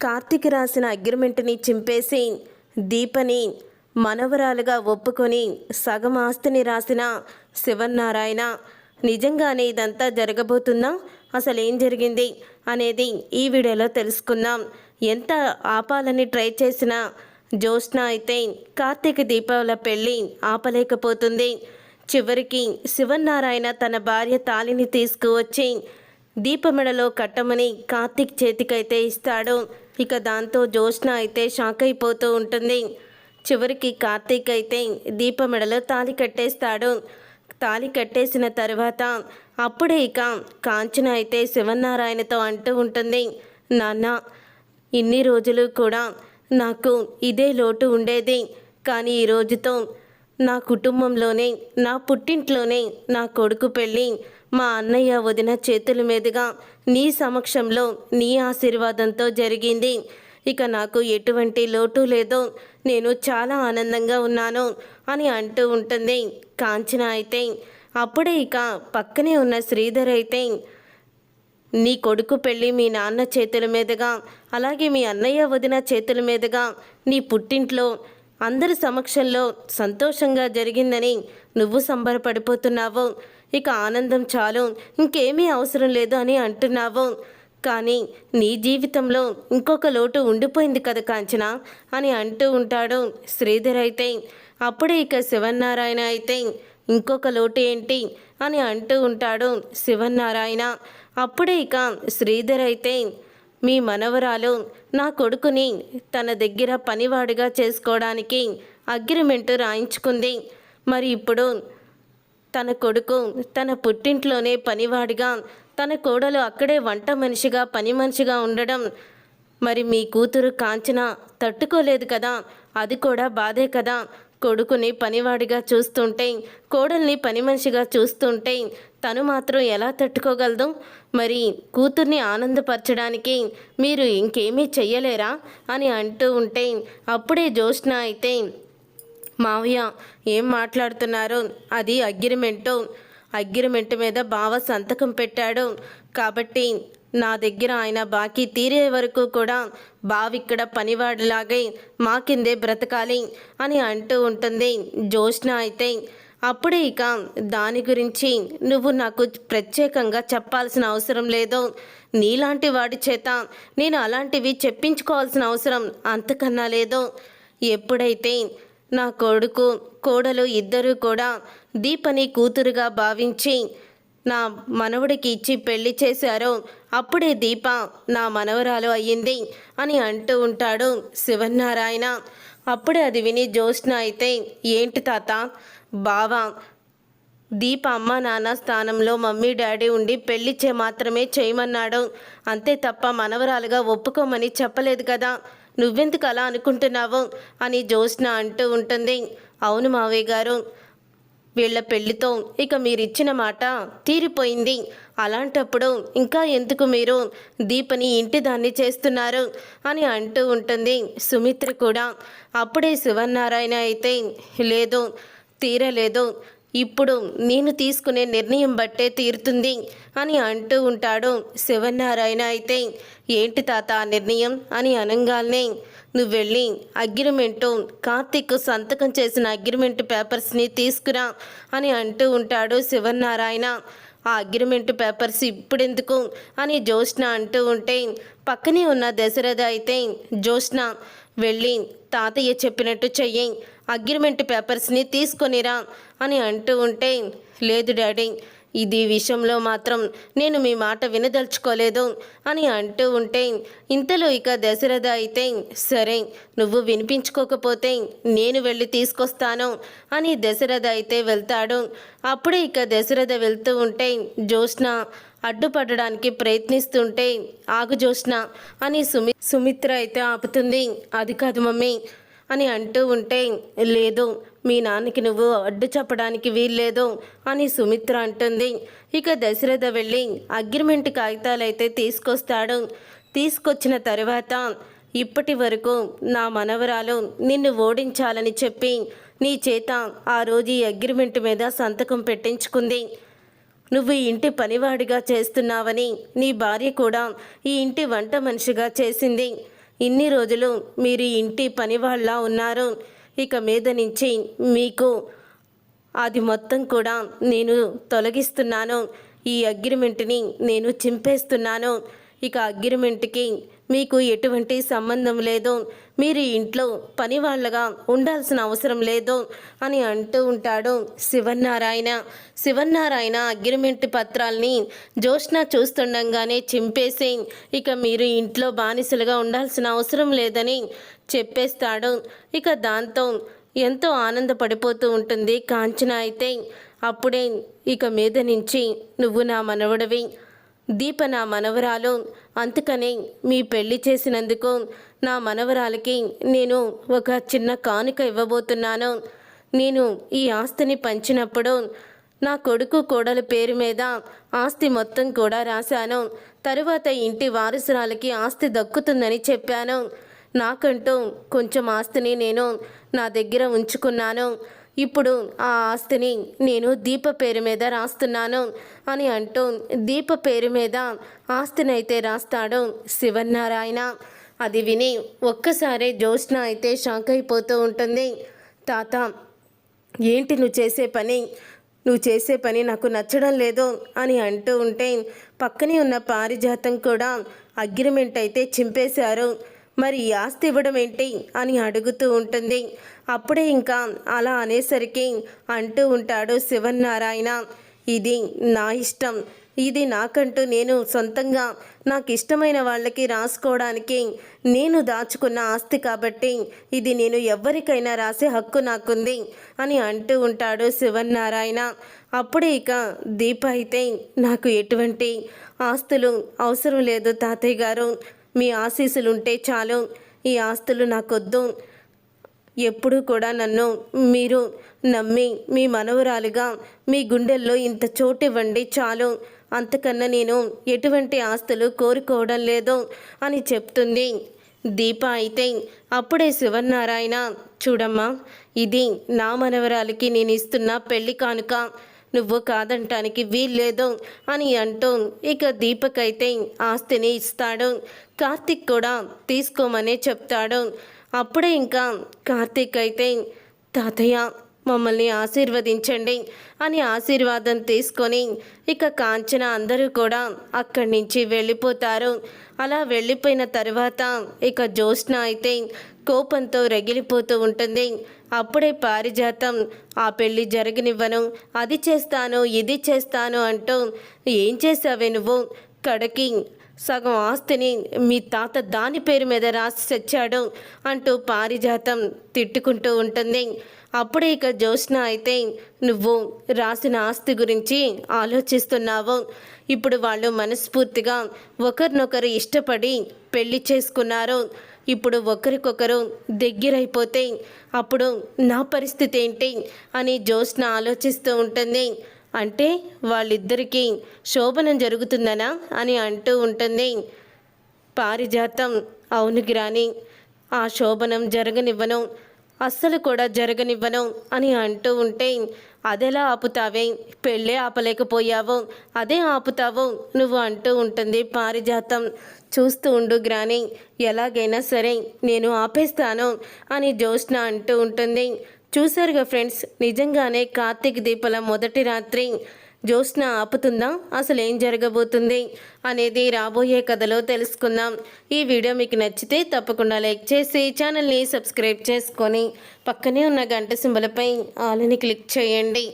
కార్తీక్ రాసిన అగ్రిమెంట్ని చింపేసి దీపని మనవరాలుగా ఒప్పుకొని సగం ఆస్తిని రాసిన శివన్నారాయణ నిజంగానే ఇదంతా జరగబోతుందా? అసలు ఏం జరిగింది? అనేది ఈ వీడియోలో తెలుసుకుందాం. ఎంత ఆపాలని ట్రై చేసినా జ్యోత్స్న అయితే కార్తీక దీపావళ పెళ్ళి ఆపలేకపోతుంది. చివరికి శివన్నారాయణ తన భార్య తాలిని తీసుకువచ్చి దీపమెడలో కట్టమని కార్తీక్ చేతికైతే ఇస్తాడు. ఇక దాంతో జ్యోత్స్న అయితే షాక్ అయిపోతూ ఉంటుంది. చివరికి కార్తీక్ అయితే దీపమెడలో తాలి కట్టేస్తాడు. తాలి కట్టేసిన తర్వాత అప్పుడే ఇక కాంచన అయితే శివనారాయణతో అంటూ ఉంటుంది నాన్న ఇన్ని రోజులు కూడా నాకు ఇదే లోటు ఉండేది. కానీ ఈ రోజుతో నా కుటుంబంలోనే నా పుట్టింట్లోనే నా కొడుకు పెళ్ళి మా అన్నయ్య వదిన చేతుల మీదుగా నీ సమక్షంలో నీ ఆశీర్వాదంతో జరిగింది. ఇక నాకు ఎటువంటి లోటు లేదో నేను చాలా ఆనందంగా ఉన్నాను అని అంటూ ఉంటుంది కాంచన అయితే. అప్పుడే ఇక పక్కనే ఉన్న శ్రీధర్ అయితే నీ కొడుకు పెళ్ళి మీ నాన్న చేతుల మీదుగా అలాగే మీ అన్నయ్య వదిన చేతుల మీదుగా నీ పుట్టింట్లో అందరి సమక్షంలో సంతోషంగా జరిగిందని నువ్వు సంబరపడిపోతున్నావు. ఇక ఆనందం చాలు. ఇంకేమీ అవసరం లేదు అని అంటున్నావు. కానీ నీ జీవితంలో ఇంకొక లోటు ఉండిపోయింది కదా కాంచన అని అంటూ ఉంటాడు శ్రీధర్ అయితే. అప్పుడే ఇక శివన్నారాయణ అయితే ఇంకొక లోటు ఏంటి అని అంటూ ఉంటాడు శివన్నారాయణ. అప్పుడే ఇక శ్రీధర్ అయితే మీ మనవరాలు నా కొడుకుని తన దగ్గర పనివాడిగా చేసుకోవడానికి అగ్రిమెంట్ రాయించుకుంది. మరి ఇప్పుడు తన కొడుకు తన పుట్టింట్లోనే పనివాడిగా తన కోడలు అక్కడే వంట మనిషిగా పని మనిషిగా ఉండడం. మరి మీ కూతురు కాంచన తట్టుకోలేదు కదా అది కూడా బాధే కదా. కొడుకుని పనివాడిగా చూస్తుంటే కోడల్ని పని మనిషిగా చూస్తుంటే తను మాత్రం ఎలా తట్టుకోగలదు మరి కూతుర్ని ఆనందపరచడానికి మీరు ఇంకేమీ చెయ్యలేరా అని అంటూ ఉంటే అప్పుడే జ్యోష్ణ అయితే మావయ్య ఏం మాట్లాడుతున్నారు? అది అగ్రిమెంటు. అగ్రిమెంట్ మీద బావ సంతకం పెట్టాడు. కాబట్టి నా దగ్గర ఆయన బాకీ తీరే వరకు కూడా బావిక్కడ పనివాడిలాగే మా కిందే బ్రతకాలి అని అంటూ ఉంటుంది జ్యోష్ణ అయితే. అప్పుడే ఇక దాని గురించి నువ్వు నాకు ప్రత్యేకంగా చెప్పాల్సిన అవసరం లేదు. నీలాంటి వాడి చేత నేను అలాంటివి చెప్పించుకోవాల్సిన అవసరం అంతకన్నా లేదు. ఎప్పుడైతే నా కొడుకు కోడలు ఇద్దరూ కూడా దీపని కూతురుగా భావించి నా మనవడికి ఇచ్చి పెళ్ళి చేశారో అప్పుడే దీప నా మనవరాలు అయ్యింది అని అంటూ ఉంటాడు శివనారాయణ అప్పుడే అది విని జ్యోత్స్న అయితే ఏంటి తాత? బావా దీప అమ్మ నాన్న స్థానంలో మమ్మీ డాడీ ఉండి పెళ్ళి చే మాత్రమే చేయమన్నాడు. అంతే తప్ప మనవరాలుగా ఒప్పుకోమని చెప్పలేదు కదా. నువ్వెందుకు అలా అనుకుంటున్నావు? అని జ్యోత్స్న అంటూ ఉంటుంది. అవును మావయ్య గారు వీళ్ళ పెళ్ళితో ఇక మీరిచ్చిన మాట తీరిపోయింది. అలాంటప్పుడు ఇంకా ఎందుకు మీరు దీపని ఇంటి దాన్ని చేస్తున్నారు? అని అంటూ ఉంటుంది సుమిత్ర కూడా. అప్పుడే శివనారాయణ అయితే లేదు తీరలేదు. ఇప్పుడు నేను తీసుకునే నిర్ణయం బట్టే తీరుతుంది అని అంటూ ఉంటాడు శివనారాయణ అయితే. ఏంటి తాత ఆ నిర్ణయం అని అనగానే నువ్వు వెళ్ళి అగ్రిమెంటు కార్తీక్ సంతకం చేసిన అగ్రిమెంట్ పేపర్స్ని తీసుకురా అని అంటూ ఉంటాడు శివనారాయణ ఆ అగ్రిమెంట్ పేపర్స్ ఇప్పుడెందుకు అని జ్యోష్ణ అంటూ ఉంటే పక్కనే ఉన్న దశరథ అయితే జ్యోత్స్న వెళ్ళి తాతయ్య చెప్పినట్టు చెయ్యి. అగ్రిమెంట్ పేపర్స్ని తీసుకొనిరా అని అంటూ ఉంటే లేదు డాడీ ఇది విషయంలో మాత్రం నేను మీ మాట వినదలుచుకోలేదు అని అంటూ ఉంటే ఇంతలో ఇక దశరథ అయితే సరే నువ్వు వినిపించుకోకపోతే నేను వెళ్ళి తీసుకొస్తాను అని దశరథ అయితే వెళ్తాడు. అప్పుడే ఇక దశరథ వెళ్తూ ఉంటే జ్యోత్స్న అడ్డుపడడానికి ప్రయత్నిస్తుంటే ఆగు జ్యోత్స్న అని సుమి సుమిత్ర అయితే ఆపుతుంది. అది కాదు మమ్మీ అని అంటూ ఉంటే లేదు మీ నాన్నకి నువ్వు అడ్డు చెప్పడానికి వీల్లేదు అని సుమిత్ర అంటుంది. ఇక దశరథ వెళ్ళి అగ్రిమెంట్ కాగితాలైతే తీసుకొస్తాడు. తీసుకొచ్చిన తర్వాత ఇప్పటి వరకు నా మనవరాలు నిన్ను ఓడించాలని చెప్పి నీ చేత ఆ రోజు ఈ అగ్రిమెంట్ మీద సంతకం పెట్టించుకుంది. నువ్వు ఈ ఇంటి పనివాడిగా చేస్తున్నావని నీ భార్య కూడా ఈ ఇంటి వంట మనిషిగా చేసింది. ఇన్ని రోజులు మీరు ఇంటి పని వాళ్ళ ఉన్నారు. ఇక మీద నుంచి మీకు అది మొత్తం కూడా నేను తొలగిస్తున్నాను. ఈ అగ్రిమెంట్ని నేను చింపేస్తున్నాను. ఇక అగ్రిమెంట్కి మీకు ఎటువంటి సంబంధం లేదు. మీరు ఇంట్లో పని వాళ్ళగా ఉండాల్సిన అవసరం లేదు అని అంటూ ఉంటాడు శివన్నారాయణ. శివన్నారాయణ అగ్రిమెంట్ పత్రాల్ని జోష్న చూస్తుండగానే చింపేసి ఇక మీరు ఇంట్లో బానిసలుగా ఉండాల్సిన అవసరం లేదని చెప్పేస్తాడు. ఇక దాంతో ఎంతో ఆనందపడిపోతూ ఉంటుంది కాంచన అయితే. అప్పుడే ఇక మీద నుంచి నువ్వు నా మనవడవి. దీప నా మనవరాలు. అందుకనే మీ పెళ్ళి చేసినందుకు నా మనవరాలకి నేను ఒక చిన్న కానుక ఇవ్వబోతున్నాను. నేను ఈ ఆస్తిని పంచినప్పుడు నా కొడుకు కోడల పేరు మీద ఆస్తి మొత్తం కూడా రాశాను. తరువాత ఇంటి వారసురాలకి ఆస్తి దక్కుతుందని చెప్పాను. నాకంటూ కొంచెం ఆస్తిని నేను నా దగ్గర ఉంచుకున్నాను. ఇప్పుడు ఆ ఆస్తిని నేను దీప పేరు మీద రాస్తున్నాను అని అంటూ దీప పేరు మీద ఆస్తినైతే రాస్తాడు శివన్నారాయణ. అది విని ఒక్కసారి జ్యోత్స్న అయితే షాక్ అయిపోతూ ఉంటుంది. తాత ఏంటి నువ్వు చేసే పని? నువ్వు చేసే పని నాకు నచ్చడం లేదు అని అంటూ ఉంటే పక్కనే ఉన్న పారిజాతం కూడా అగ్రిమెంట్ అయితే చింపేశారు. మరి ఆస్తి ఇవ్వడం ఏంటి అని అడుగుతూ ఉంటుంది. అప్పుడే ఇంకా అలా అనేసరికి అంటూ ఉంటాడు శివన్నారాయణ ఇది నా ఇష్టం. ఇది నాకంటూ నేను సొంతంగా నాకు ఇష్టమైన వాళ్ళకి రాసుకోవడానికి నేను దాచుకున్న ఆస్తి కాబట్టి ఇది నేను ఎవరికైనా రాసే హక్కు నాకుంది అని అంటూ ఉంటాడు శివన్నారాయణ. అప్పుడే ఇక దీప అయితే నాకు ఎటువంటి ఆస్తులు అవసరం లేదు తాతయ్య గారు. మీ ఆశీస్సులు ఉంటే చాలు. ఈ ఆస్తులు నాకొద్దు. ఎప్పుడూ కూడా నన్ను మీరు నమ్మి మీ మనవరాలుగా మీ గుండెల్లో ఇంత చోటు ఇవ్వండి చాలు. అంతకన్నా నేను ఎటువంటి ఆస్తులు కోరుకోవడం లేదు అని చెప్తుంది దీప అయితే. అప్పుడే శివనారాయణ చూడమ్మా ఇది నా మనవరాలికి నేను ఇస్తున్న పెళ్ళి కానుక. నువ్వు కాదంటానికి వీల్లేదు అని అంటూ ఇక దీపక్ అయితే ఆస్తిని ఇస్తాడు. కార్తిక్ కూడా తీసుకోమనే చెప్తాడు. అప్పుడే ఇంకా కార్తీక్ అయితే తాతయ్య మమ్మల్ని ఆశీర్వదించండి అని ఆశీర్వాదం తీసుకొని ఇక కాంచన అందరూ కూడా అక్కడి నుంచి వెళ్ళిపోతారు. అలా వెళ్ళిపోయిన తర్వాత ఇక జ్యోత్స్న అయితే కోపంతో రగిలిపోతూ ఉంటుంది. అప్పుడే పారిజాతం ఆ పెళ్ళి జరగనివ్వను అది చేస్తాను ఇది చేస్తాను అంటూ ఏం చేసావే నువ్వు? కడకి సగం ఆస్తిని మీ తాత దాని పేరు మీద రాసి తెచ్చాడు అంటూ పారిజాతం తిట్టుకుంటూ ఉంటుంది. అప్పుడే ఇక జ్యోత్స్న అయితే నువ్వు రాసిన ఆస్తి గురించి ఆలోచిస్తున్నావు. ఇప్పుడు వాళ్ళు మనస్ఫూర్తిగా ఒకరినొకరు ఇష్టపడి పెళ్ళి చేసుకున్నారు. ఇప్పుడు ఒకరికొకరు దగ్గరైపోతే అప్పుడు నా పరిస్థితి ఏంటి అని జ్యోత్స్న ఆలోచిస్తూ ఉంటుంది. అంటే వాళ్ళిద్దరికీ శోభనం జరుగుతుందనా అని అంటూ ఉంటుంది. పారిజాతం అవును గిరాని ఆ శోభనం జరగనివ్వను. అస్సలు కూడా జరగనివ్వను అని అంటూ ఉంటే అదెలా ఆపుతావే? పెళ్ళే ఆపలేకపోయావు. అదే ఆపుతావు నువ్వు అంటూ ఉంటుంది పారిజాతం. చూస్తూ ఉండు గ్రాని ఎలాగైనా సరే నేను ఆపేస్తాను అని జ్యోత్స్న అంటూ ఉంటుంది. చూశారుగా ఫ్రెండ్స్ నిజంగానే కార్తీక్ దీపల మొదటి రాత్రి జ్యోత్స్న ఆపుతుందా? అసలు ఏం జరగబోతుంది? అనేది రాబోయే కథలో తెలుసుకుందాం. ఈ వీడియో మీకు నచ్చితే తప్పకుండా లైక్ చేసి ఛానల్ని సబ్స్క్రైబ్ చేసుకొని పక్కనే ఉన్న గంట సింబలపై ఆలని క్లిక్ చేయండి.